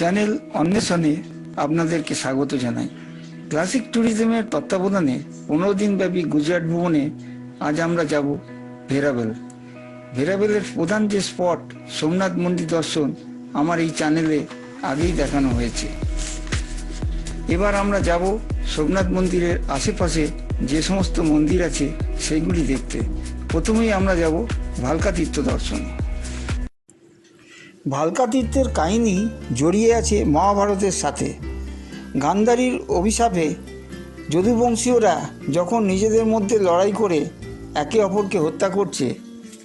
Channel অন্বেষণে আপনাদেরকে স্বাগত জানাই। ক্লাসিক ট্যুরিজমের তত্ত্বাবধানে পনেরো দিনব্যাপী গুজরাট ভ্রমণে আজ আমরা যাব ভেরাবেল। ভেরাবেলের প্রধান যে স্পট সোমনাথ মন্দির দর্শন আমার এই চ্যানেলে আগেই দেখানো হয়েছে। এবার আমরা যাব সোমনাথ মন্দিরের আশেপাশে যে সমস্ত মন্দির আছে, সেইগুলি দেখতে। প্রথমেই আমরা যাব ভালকা তীর্থ দর্শনে। ভালকা তীর্থের কাহিনী জড়িয়ে আছে মহাভারতের সাথে। গান্ধারীর অভিশাপে যদুবংশীয়রা যখন নিজেদের মধ্যে লড়াই করে একে অপরকে হত্যা করছে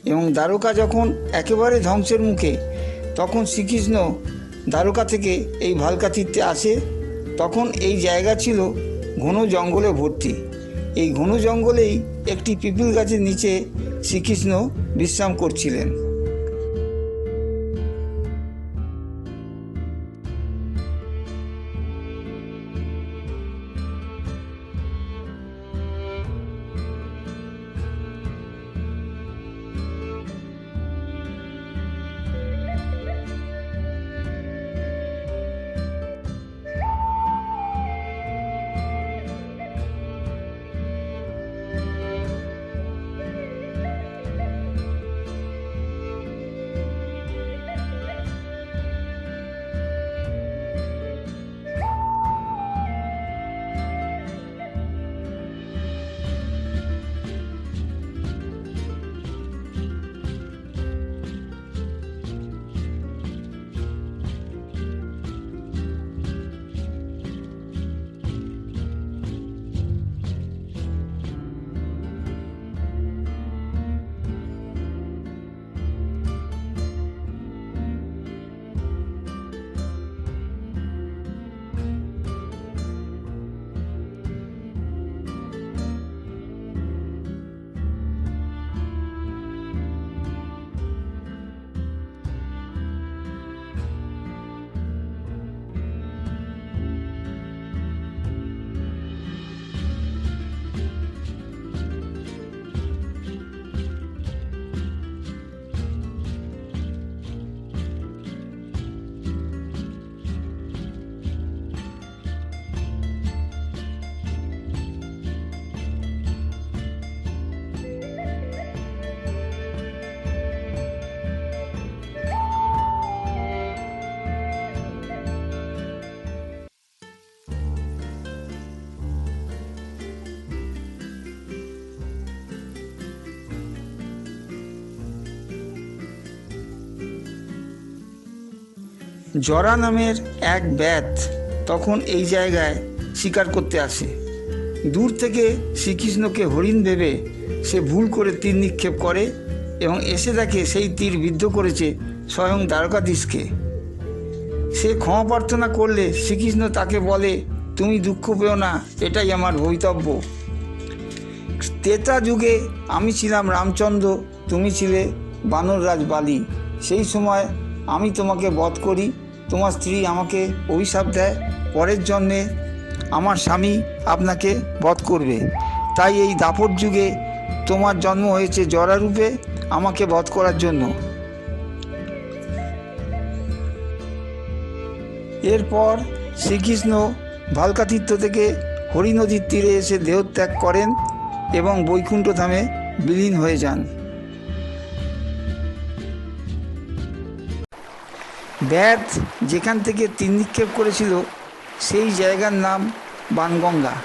এবং দ্বারকা যখন একেবারে ধ্বংসের মুখে, তখন শ্রীকৃষ্ণ দ্বারকা থেকে এই ভালকা তীর্থে আসে। তখন এই জায়গা ছিল ঘন জঙ্গলে ভর্তি। এই ঘন জঙ্গলেই একটি পিপিল গাছের নিচে শ্রীকৃষ্ণ বিশ্রাম করছিলেন। জরা নামের এক ব্যাত তখন এই জায়গায় শিকার করতে আসে। দূর থেকে শ্রীকৃষ্ণকে হরিণ ভেবে সে ভুল করে তীর নিক্ষেপ করে এবং এসে দেখে সেই তীর বিদ্ধ করেছে স্বয়ং দ্বারকাধীশকে। সে ক্ষমা প্রার্থনা করলে শ্রীকৃষ্ণ তাকে বলে, তুমি দুঃখ পেও না, এটাই আমার ভবিতব্য। তেতা যুগে আমি ছিলাম রামচন্দ্র, তুমি ছিলে বানররাজ বালি। সেই সময় আমি তোমাকে বধ করি তোমার স্ত্রী আমাকে অভিশাপ দেয়, পরের জন্মে আমার স্বামী আপনাকে বধ করবে। তাই এই দাপট যুগে তোমার জন্ম হয়েছে জরারূপে আমাকে বধ করার জন্য। এরপর শ্রীকৃষ্ণ ভালকাতীর্থ থেকে হরি নদীর তীরে এসে দেহত্যাগ করেন এবং বৈকুণ্ঠ ধামে বিলীন হয়ে যান। ব্যাধ যেখান থেকে তিন নিক্ষেপ করেছিল, সেই জায়গার নাম বানগঙ্গা।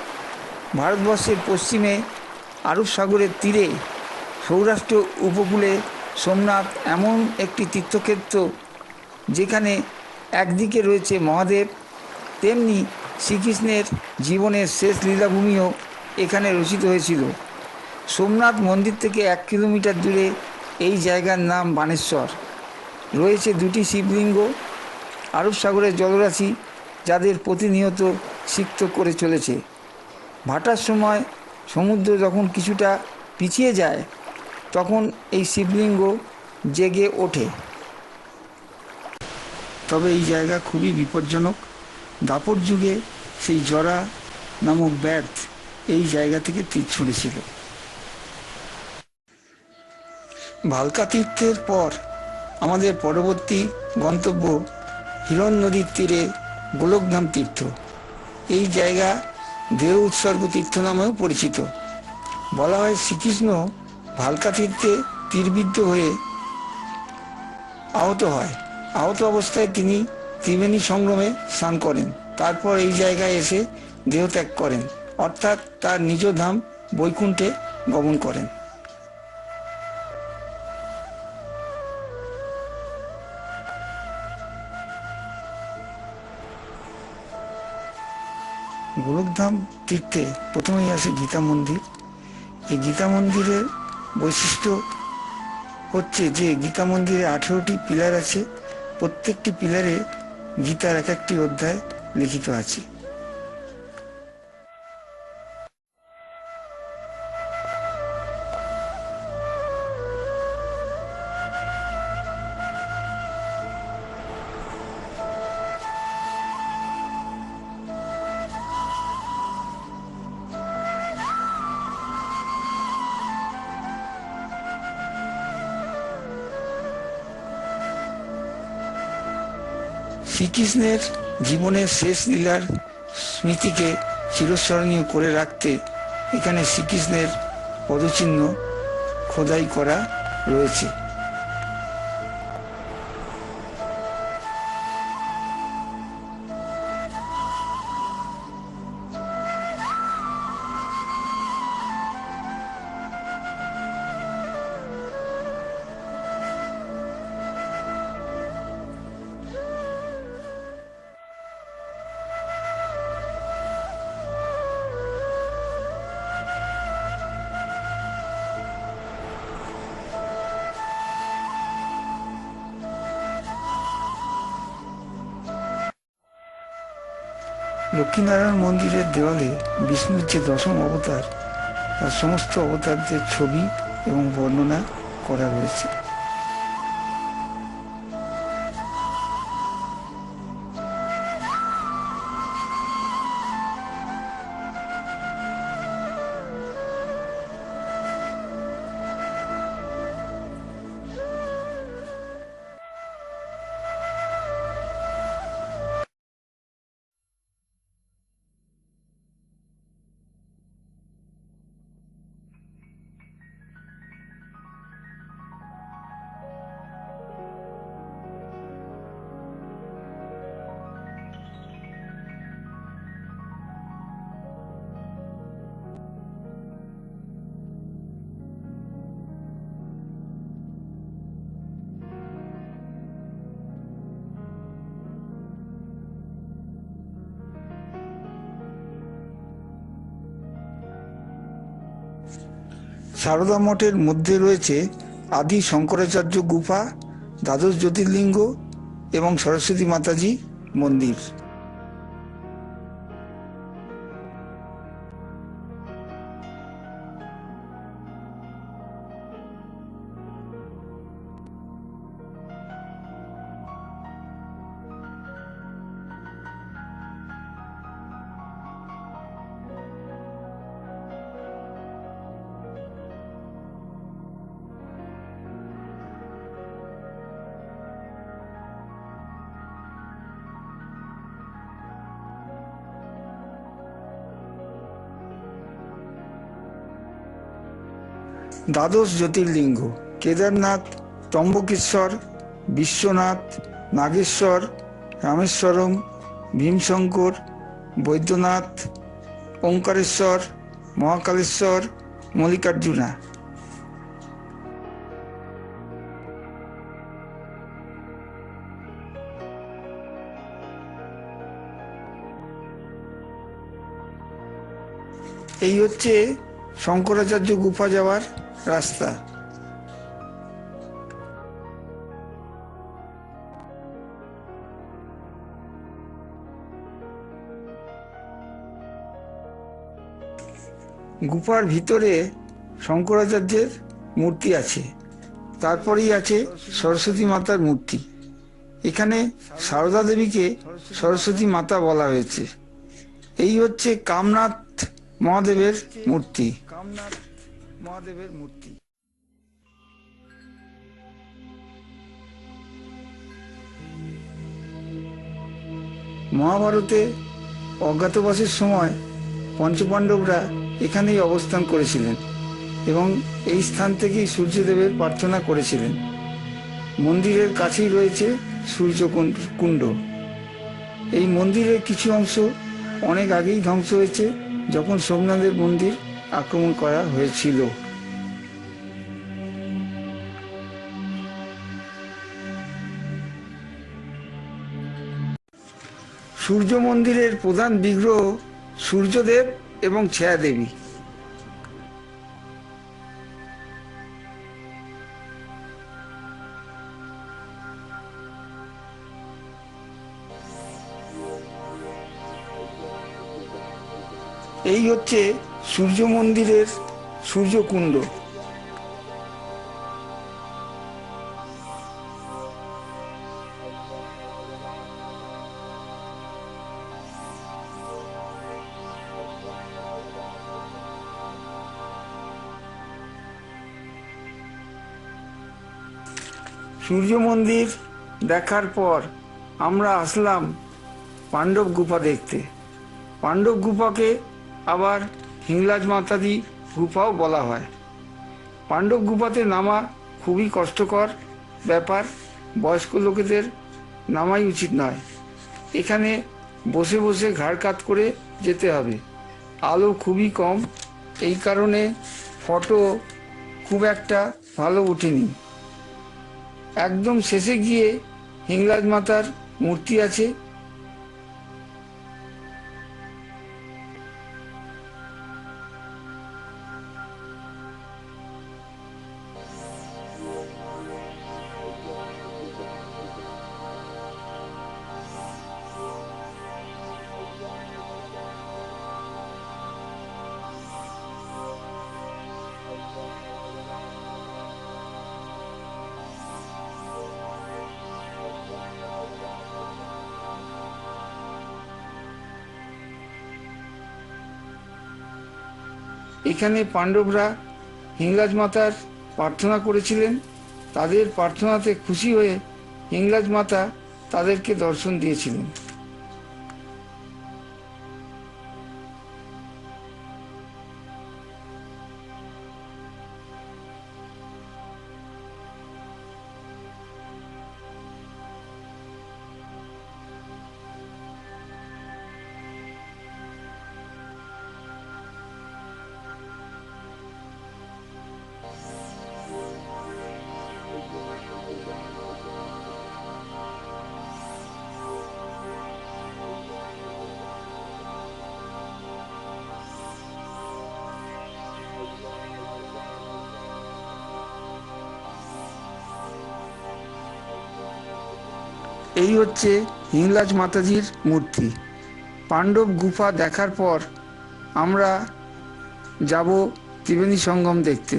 ভারতবর্ষের পশ্চিমে আরব সাগরের তীরে সৌরাষ্ট্র উপকূলে সোমনাথ এমন একটি তীর্থক্ষেত্র যেখানে একদিকে রয়েছে মহাদেব, তেমনি শ্রীকৃষ্ণের জীবনের শেষ লীলাভূমিও এখানে রচিত হয়েছিল। সোমনাথ মন্দির থেকে এক কিলোমিটার দূরে এই জায়গার নাম বানেশ্বর। রয়েছে দুটি শিবলিঙ্গ, আরব সাগরের জলরাশি যাদের প্রতিনিয়ত সিক্ত করে চলেছে। ভাটার সময় সমুদ্র যখন কিছুটা পিছিয়ে যায়, তখন এই শিবলিঙ্গ জেগে ওঠে। তবে এই জায়গা খুবই বিপজ্জনক। দাপর যুগে সেই জরা নামক ব্যাট এই জায়গা থেকে তীর ছুঁড়েছিল। ভালকা তীর্থের পর আমাদের পরবর্তী গন্তব্য হিরণ নদীর তীরে গোলকধাম তীর্থ। এই জায়গা দেহ উৎসর্গ তীর্থ নামেও পরিচিত। বলা হয় শ্রীকৃষ্ণ ভালকা তীর্থে তীরবিদ্ধ হয়ে আহত হয়। আহত অবস্থায় তিনি ত্রিবেণী সংগ্রামে স্নান করেন। তারপর এই জায়গায় এসে দেহত্যাগ করেন। অর্থাৎ তার নিজ ধাম বৈকুণ্ঠে গমন করেন। গোলকধাম তীর্থে প্রথমেই আসে গীতা মন্দির। এই গীতা মন্দিরের বৈশিষ্ট্য হচ্ছে যে গীতা মন্দিরে আঠেরোটি পিলার আছে। প্রত্যেকটি পিলারে গীতার এক একটি অধ্যায় লিখিত আছে। শ্রীকৃষ্ণের জীবনের শেষ লীলার স্মৃতিকে চিরস্মরণীয় করে রাখতে এখানে শ্রীকৃষ্ণের পদচিহ্ন খোদাই করা রয়েছে। লক্ষ্মীনারায়ণ মন্দিরের দেওয়ালে বিষ্ণুর যে দশম অবতার, তার সমস্ত অবতারদের ছবি এবং বর্ণনা করা রয়েছে। সারদা মঠের মধ্যে রয়েছে আদি শঙ্করাচার্য গুফা দ্বাদশ জ্যোতির্লিঙ্গ এবং সরস্বতী মাতাজি মন্দির। দ্বাদশ জ্যোতির্লিঙ্গ, কেদারনাথ, ত্রম্বকেশ্বর, বিশ্বনাথ, নাগেশ্বর, রামেশ্বরম, ভীমশঙ্কর, বৈদ্যনাথ, ওঙ্কারেশ্বর, মহাকালেশ্বর, মল্লিকার্জুনা। এই হচ্ছে শঙ্করাচার্য গুফা যাওয়ার রাস্তা। গুফার ভিতরে শঙ্করাচার্যের মূর্তি আছে। তারপরেই আছে সরস্বতী মাতার মূর্তি। এখানে সারদা দেবীকে সরস্বতী মাতা বলা হয়েছে। এই হচ্ছে কামনাথ মহাদেবের মূর্তি। মহাদেবের মূর্তি। মহাভারতে অজ্ঞাতবাসের সময় পঞ্চপাণ্ডবরা এখানেই অবস্থান করেছিলেন এবং এই স্থান থেকেই সূর্যদেবের প্রার্থনা করেছিলেন। মন্দিরের কাছেই রয়েছে সূর্য কুণ্ড। এই মন্দিরের কিছু অংশ অনেক আগেই ধ্বংস হয়েছে, যখন সোমনাথের মন্দির আক্রমণ করা হয়েছিল। সূর্য মন্দিরের প্রধান বিগ্রহ সূর্যদেব এবং ছায়া দেবী এই হচ্ছে সূর্য মন্দিরের সূর্যকুণ্ড। সূর্য মন্দির দেখার পর আমরা আসলাম পাণ্ডব গুফা দেখতে। পাণ্ডব গুফাকে আবার হিংলাজ মাতাদি গুফাও বলা হয়। পাণ্ডব গুফাতে নামা খুবই কষ্টকর ব্যাপার, বয়স্ক লোকেদের নামাই উচিত নয়। এখানে বসে বসে ঘাড় কাত করে যেতে হবে। আলো খুবই কম, এই কারণে ফটো খুব একটা ভালো ওঠেনি। একদম শেষে গিয়ে হিংলাজ মাতার মূর্তি আছে। এখানে পাণ্ডবরা হিংলাজ মাতার প্রার্থনা করেছিলেন। তাদের প্রার্থনাতে খুশি হয়ে হিংরাজ মাতা তাদেরকে দর্শন দিয়েছিলেন। এই হচ্ছে হিংলাজ মাতাজির মূর্তি। পাণ্ডব গুফা দেখার পর আমরা যাব ত্রিবেণী সঙ্গম দেখতে।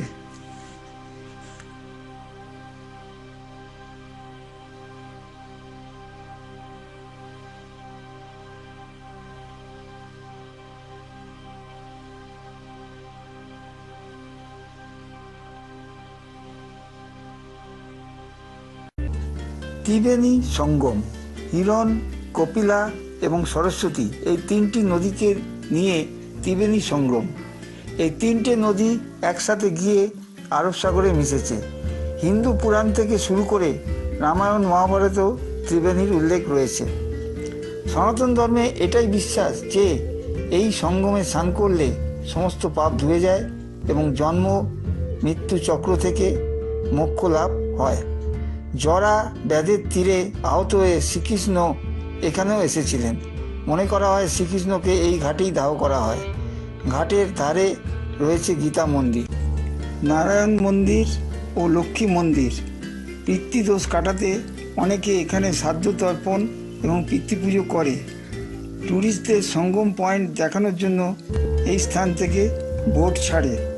ত্রিবেণী, সঙ্গম, হিরণ, কপিলা এবং সরস্বতী এই তিনটি নদীকে নিয়ে ত্রিবেণী সঙ্গম। এই তিনটে নদী একসাথে গিয়ে আরব সাগরে মিশেছে। হিন্দু পুরাণ থেকে শুরু করে রামায়ণ মহাভারতেও ত্রিবেণীর উল্লেখ রয়েছে। সনাতন ধর্মে এটাই বিশ্বাস যে এই সঙ্গমে স্নান করলে সমস্ত পাপ ধুয়ে যায় এবং জন্ম মৃত্যু চক্র থেকে মোক্ষ লাভ হয়। জরা ব্যাধের তীরে আহত হয়ে শ্রীকৃষ্ণ এখানেও এসেছিলেন। মনে করা হয় শ্রীকৃষ্ণকে এই ঘাটেই দাহ করা হয়। ঘাটের ধারে রয়েছে গীতা মন্দির। নারায়ণ মন্দির ও লক্ষ্মী মন্দির। পিতৃদোষ কাটাতে অনেকে এখানে সাধ্য তর্পণ এবং পিতৃপুজো করে। ট্যুরিস্টদের সঙ্গম পয়েন্ট দেখানোর জন্য এই স্থান থেকে বোট ছাড়ে।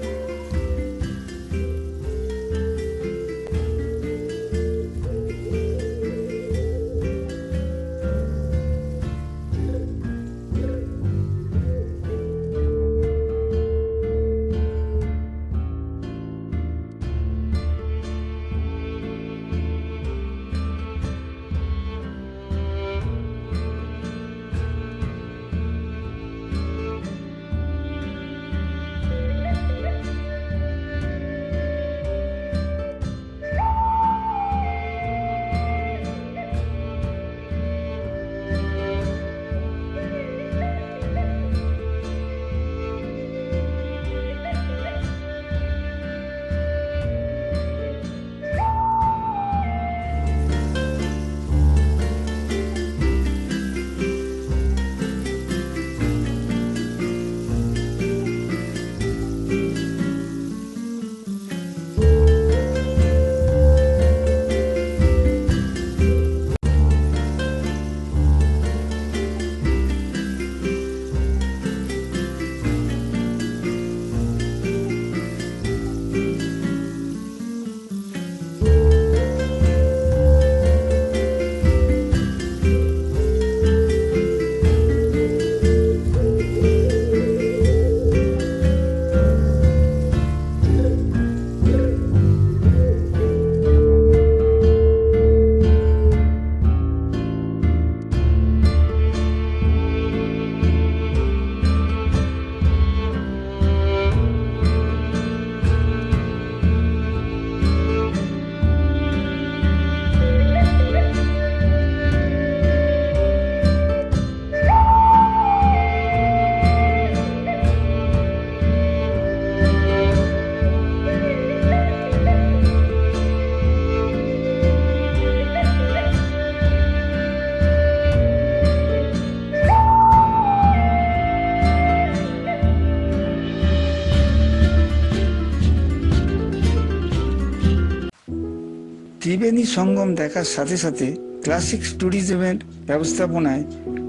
সঙ্গম দেখার সাথে সাথে ক্লাসিক ট্যুরিজমের ব্যবস্থাপনায়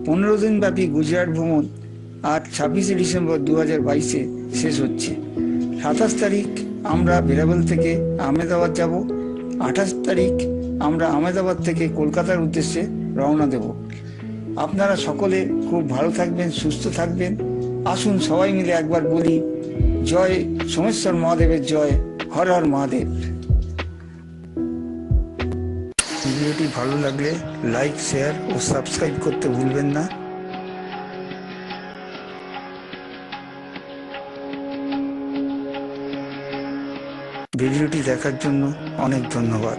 পনেরো দিনব্যাপী গুজরাট ভ্রমণ আজ ছাব্বিশে ডিসেম্বর দু হাজার বাইশে শেষ হচ্ছে। সাতাশ তারিখ আমরা বেরাবল থেকে আহমেদাবাদ যাব, আঠাশ তারিখ আমরা আহমেদাবাদ থেকে কলকাতার উদ্দেশ্যে রওনা দেব। আপনারা সকলে খুব ভালো থাকবেন, সুস্থ থাকবেন। আসুন সবাই মিলে একবার বলি, জয় সোমেশ্বর মহাদেবের জয়, হর হর মহাদেব। ভিডিওটি ভালো লাগলে লাইক, শেয়ার ও সাবস্ক্রাইব করতে ভুলবেন না। ভিডিওটি দেখার জন্য অনেক ধন্যবাদ।